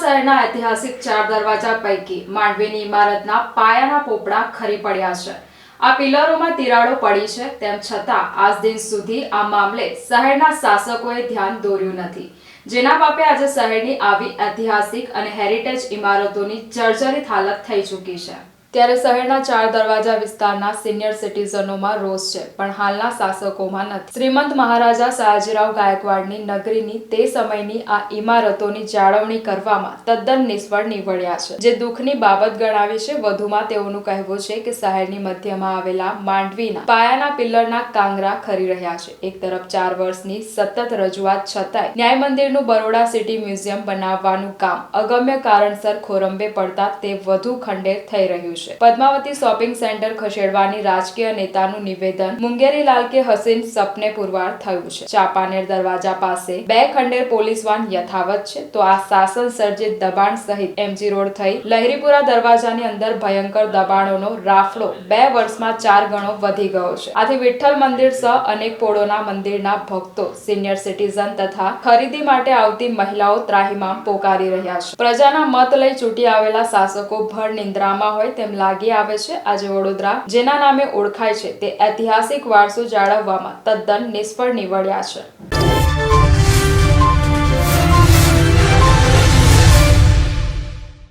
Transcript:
શહેરના ઐતિહાસિક ચાર દરવાજા પૈકી માંડવીની ઇમારતના પાયાના પોપડા ખરી પડ્યા છે. આ પિલરોમાં તિરાડો પડી છે, તેમ છતાં આજ દિન સુધી આ મામલે શહેરના શાસકોએ ધ્યાન દોર્યું નથી. જેના પાપે આજે શહેરની આવી ઐતિહાસિક અને હેરિટેજ ઇમારતોની જર્જરિત હાલત થઈ ચૂકી છે. ત્યારે શહેરના ચાર દરવાજા વિસ્તારના સિનિયર સિટીઝનોમાં રોષ છે, પણ હાલના શાસકોમાં નથી. શ્રીમંત મહારાજા સયાજીરાવ ગાયકવાડની નગરીની તે સમયની આ ઇમારતોની જાળવણી કરવામાં તદ્દન નિષ્ફળ નીવડ્યા છે. જે દુઃખની બાબત ગણાવી છે, વધુમાં તેઓનું કહેવું છે કે શહેરની મધ્યમાં આવેલા માંડવીના પાયાના પિલ્લરના કાંગરા ખરી રહ્યા છે. એક તરફ ચાર વર્ષની સતત રજૂઆત છતાંય ન્યાય મંદિરનું બરોડા સિટી મ્યુઝિયમ બનાવવાનું કામ અગમ્ય કારણસર ખોરંબે પડતા તે વધુ ખંડેર થઈ રહ્યું છે. પદ્માવતી શોપિંગ સેન્ટર ખસેડવાની રાજકીય નેતાનું નિવેદન મુંગેરીલાલ કે હસીન સપને પુરવાર થયું છે. ચાપાનેર દરવાજા પાસે બે ખંડેર પોલીસ વાન યથાવત છે. તો આ શાસન સર્જિત દબાણ સહિત એમજી રોડ થઈ લહેરીપુરા દરવાજાની અંદર ભયંકર દબાણોનો રાફડો બે વર્ષમાં ચાર ગણો વધી ગયો છે. આથી વિઠ્ઠલ મંદિર સહ અનેક પોળોના મંદિરના ભક્તો, સિનિયર સિટીઝન તથા ખરીદી માટે આવતી મહિલાઓ ત્રાહિમામ પોકારી રહ્યા છે. પ્રજાના મત લઈ ચૂંટી આવેલા શાસકો ભર નિંદ્રામાં હોય તેમ લાગી આવે છે આજે વડોદરા, જેના નામે ઓળખાય છે તે ઐતિહાસિક વારસો જાળવવામાં તદ્દન નિષ્ફળ નીવડ્યા છે.